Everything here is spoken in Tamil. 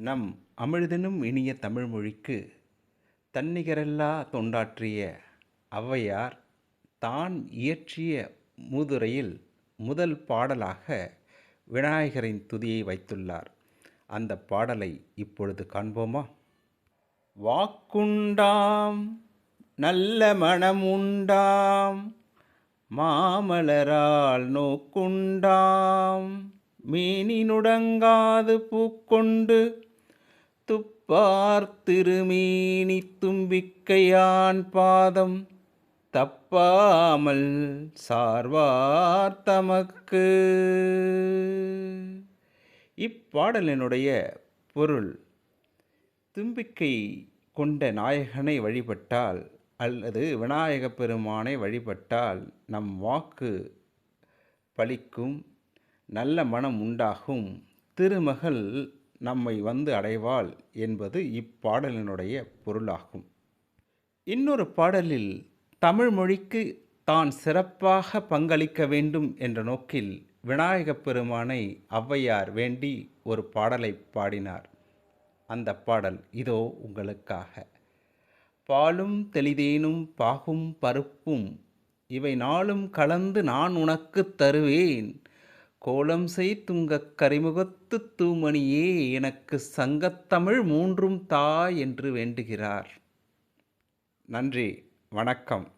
நம் அமிழ்தெனும் இனிய தமிழ்மொழிக்கு தன்னிகரெல்லா தொண்டாற்றிய ஔவையார் தான் இயற்றிய மூதுரையில் முதல் பாடலாக விநாயகரின் துதியை வைத்துள்ளார். அந்த பாடலை இப்பொழுது காண்போமா? வாக்குண்டாம் நல்ல மனமுண்டாம் மாமலரால் நோக்குண்டாம் மீனினுடங்காது பூக்கொண்டு துப்பார் திருமீனி தும்பிக்கையான் பாதம். தப்பாமல் சார்வார் தமக்கு. இப்பாடலினுடைய பொருள் தும்பிக்கை கொண்ட நாயகனை வழிபட்டால் அல்லது விநாயகப் பெருமானை வழிபட்டால் நம் வாக்கு பலிக்கும் நல்ல மனம் உண்டாகும். திருமகள் நம்மை வந்து அடைவாள் என்பது இப்பாடலினுடைய பொருளாகும். இன்னொரு பாடலில் தமிழ் மொழிக்கு தான் சிறப்பாக பங்களிக்க வேண்டும் என்ற நோக்கில் விநாயகப் பெருமானை ஔவையார் வேண்டி ஒரு பாடலை பாடினார். அந்த பாடல் இதோ உங்களுக்காக. பாலும் தெளிதேனும் பாகும் பருப்பும் இவை நாளும் கலந்து நான் உனக்குத் தருவேன். கோலம் செய் துங்கக் கரிமுகத்து தூமணியே எனக்கு சங்கத்தமிழ் மூன்றும் தா என்று வேண்டுகிறார். நன்றி வணக்கம்.